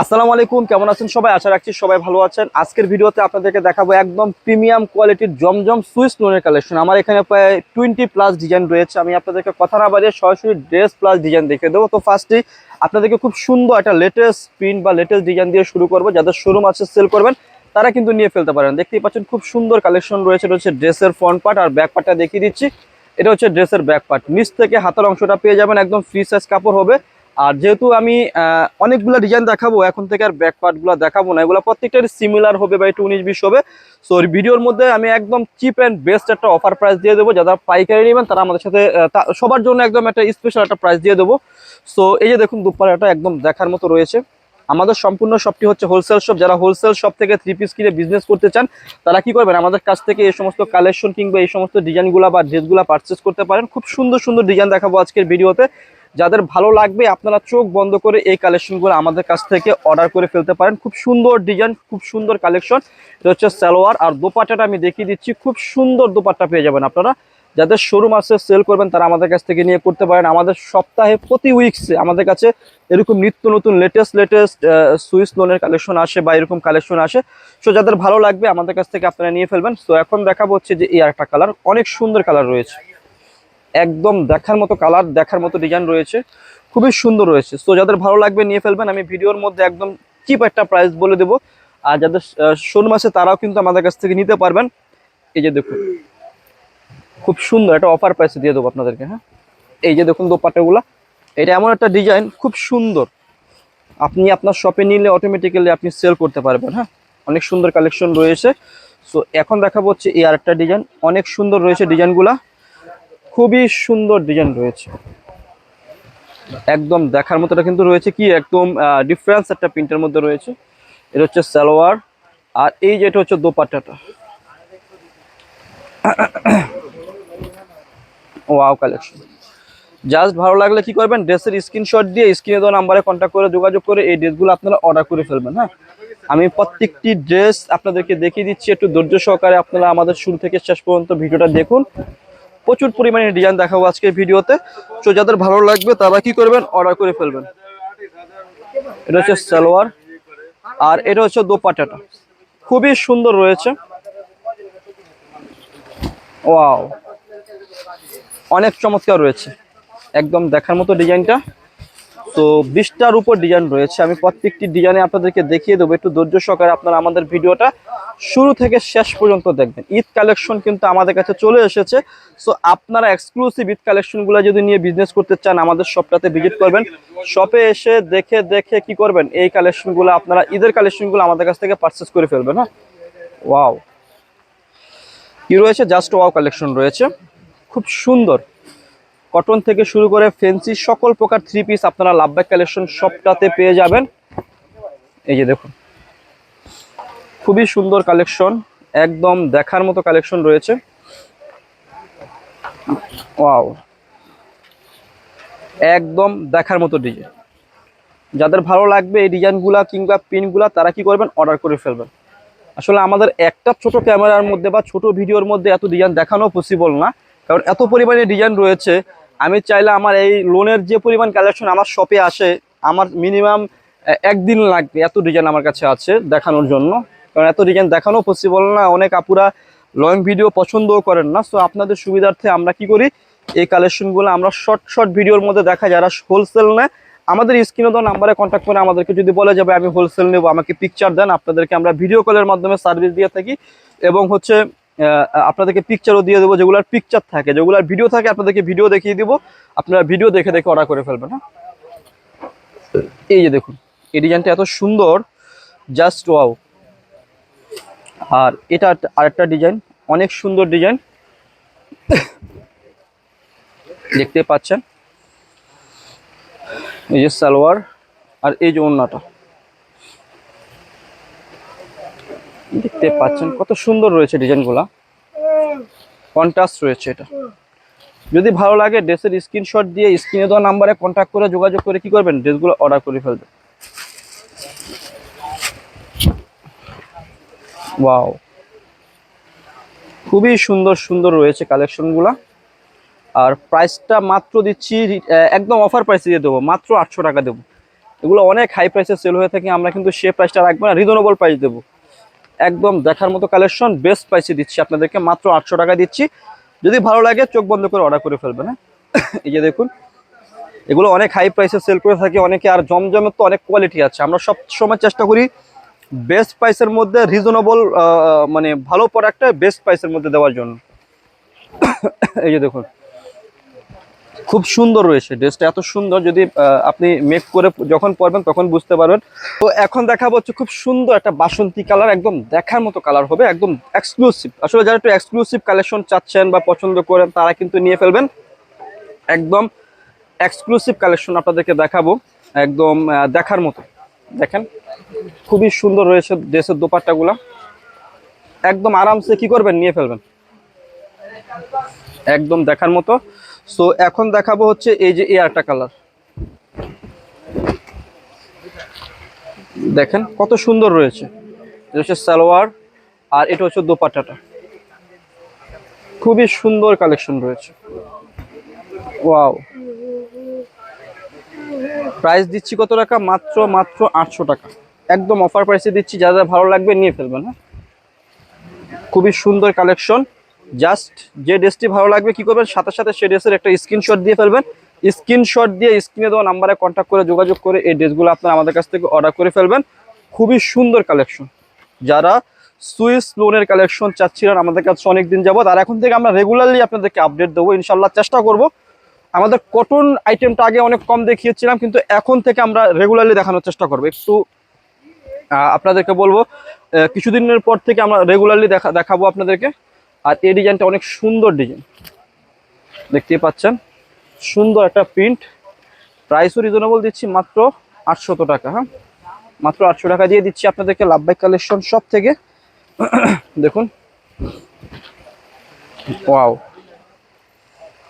আসসালামু আলাইকুম, কেমন আছেন সবাই? আশা রাখছি সবাই ভালো আছেন। আজকের ভিডিওতে আপনাদেরকে দেখাবো একদম প্রিমিয়াম কোয়ালিটির জমজম সুইস লোনের কালেকশন। আমার এখানে প্রায় টোয়েন্টি প্লাস ডিজাইন রয়েছে। আমি আপনাদেরকে কথা না বাড়িয়ে সরাসরি ড্রেস প্লাস ডিজাইন দেখে দেবো। তো ফার্স্টেই আপনাদেরকে খুব সুন্দর একটা লেটেস্ট প্রিন্ট বা লেটেস্ট ডিজাইন দিয়ে শুরু করব। যাদের শোরুম আছে সেল করবেন, তারা কিন্তু নিয়ে ফেলতে পারেন। দেখতেই পাচ্ছেন, খুব সুন্দর কালেকশন রয়েছে। হচ্ছে ড্রেসের ফ্রন্ট পার্ট আর ব্যাক পার্টটা দেখিয়ে দিচ্ছি। এটা হচ্ছে ড্রেসের ব্যাক পার্ট নিচ থেকে হাতের অংশটা পেয়ে যাবেন, একদম ফ্রি সাইজ কাপড় হবে। আর যেহেতু আমি অনেকগুলো ডিজাইন দেখাবো, এখন থেকে আর ব্যাক পার্টগুলো দেখাবো না। এগুলো প্রত্যেকটাই সিমিলার হবে বা একটু উনিশ বিশ হবে সো ভিডিওর মধ্যে আমি একদম চিপ অ্যান্ড বেস্ট একটা অফার প্রাইস দিয়ে দেবো। যারা পাইকারি নেবেন, তারা আমাদের সাথে সবার জন্য একদম একটা স্পেশাল একটা প্রাইস দিয়ে দেবো। সো এই যে দেখুন দুপাড়াটা একদম দেখার মতো রয়েছে। আমাদের সম্পূর্ণ শপটি হচ্ছে হোলসেল শপ যারা হোলসেল শপ থেকে থ্রি পিস কিনে বিজনেস করতে চান, তারা কি করবেন? আমাদের কাছ থেকে এই সমস্ত কালেকশন কিংবা এই সমস্ত ডিজাইনগুলো বা ড্রেসগুলো পারচেস করতে পারেন। খুব সুন্দর সুন্দর ডিজাইন দেখাবো আজকের ভিডিওতে যাদের ভালো লাগবে, আপনারা চোখ বন্ধ করে এই কালেকশনগুলো আমাদের কাছ থেকে অর্ডার করে ফেলতে পারেন। খুব সুন্দর ডিজাইন খুব সুন্দর কালেকশন এটা হচ্ছে সালোয়ার আর দোপাট্টাটা আমি দেখিয়ে দিচ্ছি, খুব সুন্দর দোপাট্টা পেয়ে যাবেন আপনারা। যাদের শোরুম আছে সেল করবেন, তারা আমাদের কাছ থেকে নিয়ে করতে পারেন। আমাদের সপ্তাহে প্রতি উইকসে আমাদের কাছে এরকম নিত্য নতুন লেটেস্ট লেটেস্ট সুইস লোনের কালেকশন আসে বা এরকম কালেকশন আসে। সো যাদের ভালো লাগবে, আমাদের কাছ থেকে আপনারা নিয়ে ফেলবেন। সো এখন দেখাবো হচ্ছে যে এই একটা কালার অনেক সুন্দর কালার রয়েছে। একদম দেখার মতো কালার দেখার মতো ডিজাইন রয়েছে। খুবই সুন্দর রয়েছে। সো যাদের ভালো লাগবে নিয়ে ফেলবেন, আমি ভিডিওর মধ্যে একদম চিপ একটা প্রাইস বলে দেবো। আর যাদের শোরুম আছে, তারাও কিন্তু আমাদের কাছ থেকে নিতে পারবেন। এই যে দেখুন, খুব সুন্দর একটা অফার প্রাইসে দিয়ে দেবো আপনাদেরকে হ্যাঁ? এই যে দেখুন দোপাট্টাগুলা, এটা এমন একটা ডিজাইন খুব সুন্দর। আপনি আপনার শপে নিলে অটোমেটিক্যালি আপনি সেল করতে পারবেন হ্যাঁ? অনেক সুন্দর কালেকশন রয়েছে। সো এখন দেখাবো হচ্ছে এই আরেকটা ডিজাইন অনেক সুন্দর রয়েছে ডিজাইনগুলা খুবই সুন্দর ডিজাইন রয়েছে। একদম দেখার মতোটা কিন্তু রয়েছে কি, একদম ডিফারেন্স একটা প্রিন্টের মধ্যে রয়েছে। এটা হচ্ছে সালোয়ার, আর এই যে এটা হচ্ছে দোপাট্টাটা। ওয়াও কালেকশন জাস্ট ভালো লাগলে কি করবেন ড্রেসের স্ক্রিনশট দিয়ে স্ক্রিনে দেওয়া নাম্বারে কন্ট্যাক্ট করে যোগাযোগ করে এই ড্রেসগুলো আপনারা অর্ডার করে ফেলবেন হ্যাঁ? আমি প্রত্যেকটি ড্রেস আপনাদেরকে দেখিয়ে দিচ্ছি, একটু ধৈর্য সহকারে আপনারা আমাদের শুরু থেকে শেষ পর্যন্ত ভিডিওটা দেখুন। প্রচুর পরিমাণে ডিজাইন দেখাবো আজকে ভিডিওতে। তো যাদের ভালো লাগবে, তারা কি করবেন? অর্ডার করে ফেলবেন। এটা হচ্ছে সালোয়ার, আর এটা হচ্ছে দোপাটাটা খুবই সুন্দর রয়েছে। ওয়াও। অনেক চমৎকার রয়েছে। একদম দেখার মতো ডিজাইনটা। তো বিশটার উপর ডিজাইন রয়েছে। আমি প্রত্যেকটি ডিজাইনে আপনাদেরকে দেখিয়ে দেবো। একটু ধৈর্য সহকারে আপনারা আমাদের ভিডিওটা শুরু থেকে শেষ পর্যন্ত দেখবেন। ঈদ কালেকশন কিন্তু আমাদের কাছে চলে এসেছে। সো আপনারা এক্সক্লুসিভ ঈদ কালেকশনগুলো যদি নিয়ে বিজনেস করতে চান, আমাদের শপটাতে ভিজিট করবেন। শপে এসে দেখে দেখে কি করবেন? এই কালেকশনগুলো আপনারা ঈদের কালেকশনগুলো আমাদের কাছ থেকে পারচেস করে ফেলবেন হ্যাঁ? ওয়াও কি রয়েছে? জাস্ট ওয়াও কালেকশন রয়েছে। খুব সুন্দর। কটন থেকে শুরু করে ফেন্সি সকল প্রকার থ্রি পিস আপনারা লাভবাক কালেকশন সবটাতে পেয়ে যাবেন। এই যে দেখুন, খুবই সুন্দর কালেকশন একদম দেখার মতো কালেকশন রয়েছে। ওয়াও, একদম দেখার মতো ডিজাইন যাদের ভালো লাগবে এই ডিজাইনগুলা কিংবা পিনগুলা, তারা কি করবেন? অর্ডার করে ফেলবেন। আসলে আমাদের একটা ছোট ক্যামেরার মধ্যে বা ছোট ভিডিওর মধ্যে এত ডিজাইন দেখানো পসিবল না, কারণ এত পরিমাণে ডিজাইন রয়েছে আমি চাইলে আমার এই লোনের যে পরিমাণ কালেকশন আমার শপে আসে, আমার মিনিমাম একদিন লাগবে, এত ডিজাইন আমার কাছে আছে দেখানোর জন্য। কারণ এত ডিজাইন দেখানো পসিবল না, অনেক আপুরা লং ভিডিও পছন্দও করেন না। সো আপনাদের সুবিধার্থে আমরা কি করি? এই কালেকশনগুলো আমরা শর্ট শর্ট ভিডিওর মধ্যে দেখা যারা হোলসেল নেয়, আমাদের স্ক্রিনে দেওয়া নাম্বারে কন্ট্যাক্ট করে আমাদেরকে যদি বলে যাবে, আমি হোলসেল নেব, আমাকে পিকচার দেন। আপনাদেরকে আমরা ভিডিও কলের মাধ্যমে সার্ভিস দিয়ে থাকি। এবং হচ্ছে আপনাদেরকে পিকচারও দিয়ে দেবো, যেগুলোর পিকচার থাকে, যেগুলোর ভিডিও থাকে, আপনাদেরকে ভিডিও দেখিয়ে দিব। আপনারা ভিডিও দেখে দেখে অর্ডার করে ফেলবেন হ্যাঁ? এই যে দেখুন, এই ডিজাইনটা এত সুন্দর জাস্ট ওয়াও আর এটা আরেকটা ডিজাইন অনেক সুন্দর ডিজাইন দেখতে পাচ্ছেন? এই যে সালোয়ার, আর এই যে ওড়নাটা দেখতে পাচ্ছেন কত সুন্দর রয়েছে ডিজাইনগুলা। কন্ট্রাস্ট রয়েছে এটা। যদি ভালো লাগে, ড্রেসের স্ক্রিনশট দিয়ে স্ক্রিনে দেওয়া নাম্বারে কন্ট্যাক্ট করে যোগাযোগ করে কি করবেন? ড্রেসগুলো অর্ডার করে ফেলবেন। ওয়াও খুবই সুন্দর সুন্দর রয়েছে কালেকশনগুলা আর প্রাইসটা মাত্র দিচ্ছি, একদম অফার প্রাইসে দিয়ে দেবো, মাত্র আটশো টাকা দেবো। এগুলো অনেক হাই প্রাইসে সেল হয়ে থাকে, আমরা কিন্তু সে প্রাইসটা রাখব না রিজনেবল প্রাইস দেবো। একদম দেখার মতো কালেকশন বেস্ট প্রাইসে দিচ্ছি। আপনাদেরকে মাত্র আটশো টাকা দিচ্ছি। যদি ভালো লাগে, চোখ বন্ধ করে অর্ডার করে ফেলবেন হ্যাঁ? এই যে দেখুন, এগুলো অনেক হাই প্রাইসে সেল করে থাকে, অনেকে আর জমজমের তো অনেক কোয়ালিটি আছে। আমরা সব সময় চেষ্টা করি বেস্ট প্রাইসের মধ্যে রিজনেবল মানে ভালো প্রোডাক্টটা বেস্ট প্রাইসের মধ্যে দেওয়ার জন্য। এই যে দেখুন। খুব সুন্দর রয়েছে ড্রেসটা, এত সুন্দর যদি আপনি মেক করে যখন পরবেন তখন বুঝতে পারবেন। তো এখন দেখাবো হচ্ছে খুব সুন্দর একটা বাসন্তী কালার একদম দেখার মতো কালার হবে, একদম এক্সক্লুসিভ আসলে যারা একটু এক্সক্লুসিভ কালেকশন চাচ্ছেন বা পছন্দ করেন, তারা কিন্তু নিয়ে ফেলবেন। একদম এক্সক্লুসিভ কালেকশন আপনাদেরকে দেখাবো, একদম দেখার মতো। দেখেন, খুবই সুন্দর রয়েছে ড্রেসের দোপাট্টাগুলা। একদম আরামসে কি করবেন? নিয়ে ফেলবেন। একদম দেখার মতো। সো এখন দেখাবো হচ্ছে এই যে একটা কালার। দেখেন কত সুন্দর রয়েছে। এটা হচ্ছে সালোয়ার আর এটা হচ্ছে দোপাট্টাটা। খুবই সুন্দর কালেকশন রয়েছে। ওয়াও। প্রাইস দিচ্ছি কত টাকা? মাত্র মাত্র আটশো টাকা। একদম অফার প্রাইসে দিচ্ছি, যা যা ভালো লাগবে নিয়ে ফেলবেন হ্যাঁ? খুবই সুন্দর কালেকশন। জাস্ট যে ড্রেসটি ভালো লাগবে কি করবেন? সাথে সাথে সেই ড্রেসের একটা স্ক্রিনশট দিয়ে ফেলবেন। স্ক্রিনশট দিয়ে স্ক্রিনে দেওয়া নাম্বারে কন্ট্যাক্ট করে যোগাযোগ করে এই ড্রেসগুলো আপনারা আমাদের কাছ থেকে অর্ডার করে ফেলবেন। খুবই সুন্দর কালেকশন যারা সুইস লোনের কালেকশন চাচ্ছিলেন আমাদের কাছে অনেক দিন যাবত আর এখন থেকে আমরা রেগুলারলি আপনাদেরকে আপডেট দেবো। ইনশাল্লাহ চেষ্টা করব। আমাদের কটন আইটেমটা আগে অনেক কম দেখিয়েছিলাম, কিন্তু এখন থেকে আমরা রেগুলারলি দেখানোর চেষ্টা করব। একটু আপনাদেরকে বলব কিছুদিনের পর থেকে আমরা রেগুলারলি দেখা, দেখাবো আপনাদেরকে। আর এই ডিজাইনটা অনেক সুন্দর ডিজাইন। দেখতেই পাচ্ছেন? সুন্দর একটা প্রিন্ট প্রাইসও রিজনেবল দিচ্ছি মাত্র আটশত টাকা হ্যাঁ? মাত্র আটশো টাকা দিয়ে দিচ্ছি আপনাদেরকে লাভ লাভবাই কালেকশন সব থেকে। দেখুন। ওয়াও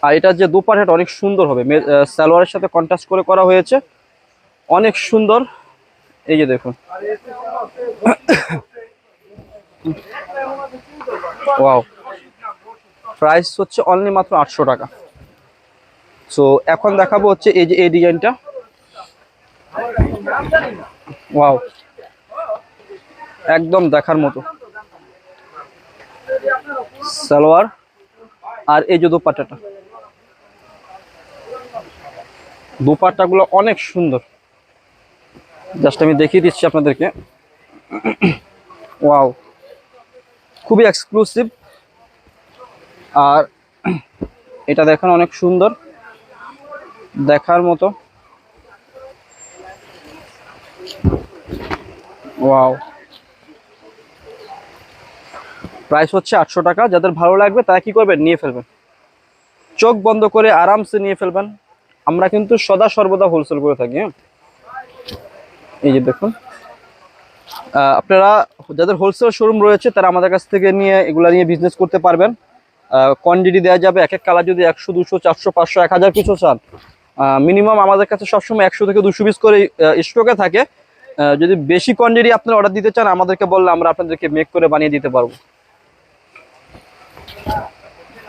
আর এটার যে দুপাটাটা অনেক সুন্দর হবে। সালোয়ারের সাথে কন্ট্রাস্ট করে করা হয়েছে। অনেক সুন্দর। এই যে দেখুন। ওয়াও প্রাইস হচ্ছে অনলি মাত্র আটশো টাকা। সো এখন দেখাবো হচ্ছে এই যে এই ডিজাইনটা। ওয়াও একদম দেখার মতো। সালোয়ার আর এই যে দোপাট্টাটা। দোপাট্টাগুলো অনেক সুন্দর। জাস্ট আমি দেখিয়ে দিচ্ছি আপনাদেরকে। ওয়াও খুবই এক্সক্লুসিভ আর এটা দেখেন অনেক সুন্দর দেখার মতো। ওয়াও। প্রাইস হচ্ছে আটশো টাকা। যাদের ভালো লাগবে তারা কি করবেন? নিয়ে ফেলবেন। চোখ বন্ধ করে আরামসে নিয়ে ফেলবেন। আমরা কিন্তু সদা সর্বদা হোলসেল করে থাকি হ্যাঁ? এই যে দেখুন। আপনারা যাদের হোলসেল শোরুম রয়েছে তারা আমাদের কাছ থেকে নিয়ে এগুলা নিয়ে বিজনেস করতে পারবেন। কোয়ান্টিটি দেওয়া যাবে, এক এক কালার যদি একশো, দুশো, চারশো, পাঁচশো, এক হাজার কিছু চান মিনিমাম আমাদের কাছে সবসময় একশো থেকে দুশো পিস করে স্টকে থাকে। যদি বেশি কোয়ান্টিটি আপনারা অর্ডার দিতে চান, আমাদেরকে বললে আমরা আপনাদেরকে মেক করে বানিয়ে দিতে পারব।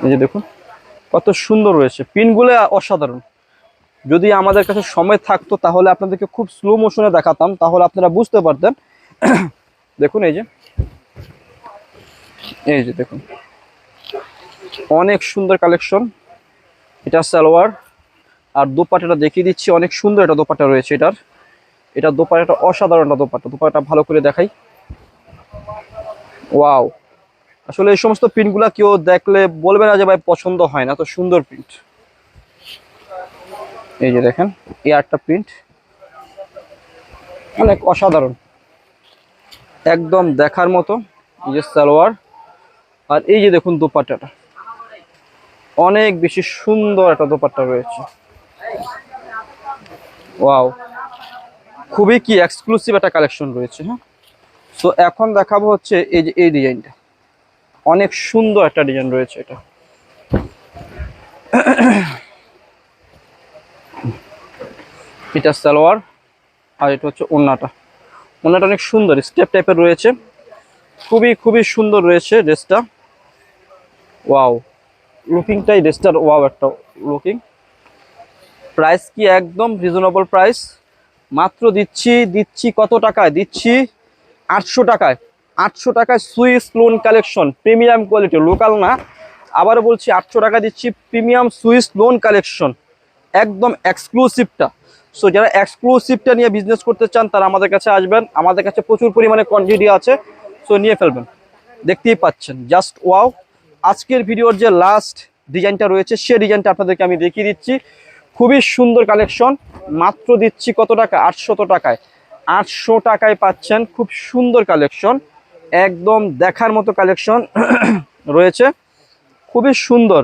এই যে দেখুন, কত সুন্দর রয়েছে। পিনগুলো অসাধারণ। যদি আমাদের কাছে সময় থাকতো, তাহলে আপনাদেরকে খুব স্লো মোশনে দেখাতাম, তাহলে আপনারা বুঝতে পারতেন। দেখুন, এই যে। এই যে দেখুন। অনেক সুন্দর কালেকশন। এটা সালোয়ার। আর দোপাটাটা দেখিয়ে দিচ্ছি, অনেক সুন্দর একটা দোপাটা রয়েছে এটার। এটা দোপাটাটা অসাধারণ একটা দোপাটা দোপাটা ভালো করে দেখাই। ওয়াও। আসলে এই সমস্ত প্রিন্টগুলা কেউ দেখলে বলবে না যে ভাই পছন্দ হয় না, তো সুন্দর প্রিন্ট। এই যে দেখেন, এই আটটা প্রিন্ট। অনেক অসাধারণ। একদম দেখার মতো, এই যে সালোয়ার। আর এই যে দেখুন দোপাট্টাটা। অনেক বেশি সুন্দর একটা দোপাট্টা রয়েছে। ওয়াও। খুবই কি এক্সক্লুসিভ একটা কালেকশন রয়েছে হ্যাঁ? সো এখন দেখাবো হচ্ছে এই যে এই ডিজাইনটা অনেক সুন্দর একটা ডিজাইন রয়েছে এটা। এটা সালোয়ার আর এটা হচ্ছে ওন্নাটা। ওন্নাটা অনেক সুন্দর, স্টেপ টাইপের রয়েছে। খুবই খুবই সুন্দর রয়েছে ড্রেসটা। ওয়াও। লুকিংটাই ড্রেসটার ওয়াও একটা লুকিং প্রাইস কি একদম রিজনেবল প্রাইস মাত্র দিচ্ছি দিচ্ছি কত টাকায়? দিচ্ছি আটশো টাকায়। আটশো টাকায় Swiss lawn collection premium quality local না। আবারও বলছি, আটশো টাকা দিচ্ছি প্রিমিয়াম সুইস লোন কালেকশন একদম এক্সক্লুসিভটা সো যারা এক্সক্লুসিভটা নিয়ে বিজনেস করতে চান, তারা আমাদের কাছে আসবেন। আমাদের কাছে প্রচুর পরিমাণে কোয়ান্টিটি আছে। সো নিয়ে ফেলবেন। দেখতেই পাচ্ছেন। জাস্ট ওয়াও আজকের ভিডিওর যে লাস্ট ডিজাইনটা রয়েছে, সে ডিজাইনটা আপনাদেরকে আমি দেখিয়ে দিচ্ছি। খুবই সুন্দর কালেকশন মাত্র দিচ্ছি কত টাকা? আটশত টাকায়। আটশো টাকায় পাচ্ছেন খুব সুন্দর কালেকশন একদম দেখার মতো কালেকশন রয়েছে। খুবই সুন্দর।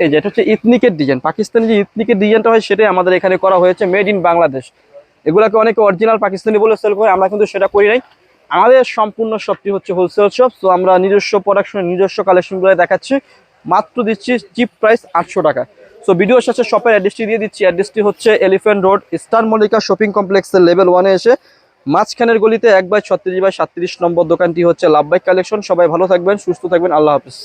এই যে, এটা হচ্ছে ইথনিকের ডিজাইন পাকিস্তানি যে ইথনিকের ডিজাইনটা হয়, সেটাই আমাদের এখানে করা হয়েছে মেড ইন বাংলাদেশ এগুলোকে অনেকে অরিজিনাল পাকিস্তানি বলে সেল করে, আমরা কিন্তু সেটা করি নাই। আমাদের সম্পূর্ণ শপটি হচ্ছে হোলসেল শপ তো আমরা নিজস্ব প্রোডাকশন নিজস্ব কালেকশনগুলো দেখাচ্ছি। মাত্র দিচ্ছি চিপ প্রাইস আটশো টাকা। সো ভিডিও শেষে শপের অ্যাড্রেসটি দিয়ে দিচ্ছি। অ্যাড্রেসটি হচ্ছে Elephant Road Star Mallika Shopping কমপ্লেক্সের লেভেল ওয়ানে এসে মাঝখানের গলিতে এক বাই ছত্রিশ বাই সাতত্রিশ নম্বর দোকানটি হচ্ছে লাভবাইক কালেকশন সবাই ভালো থাকবেন, সুস্থ থাকবেন, আল্লাহ হাফিজ।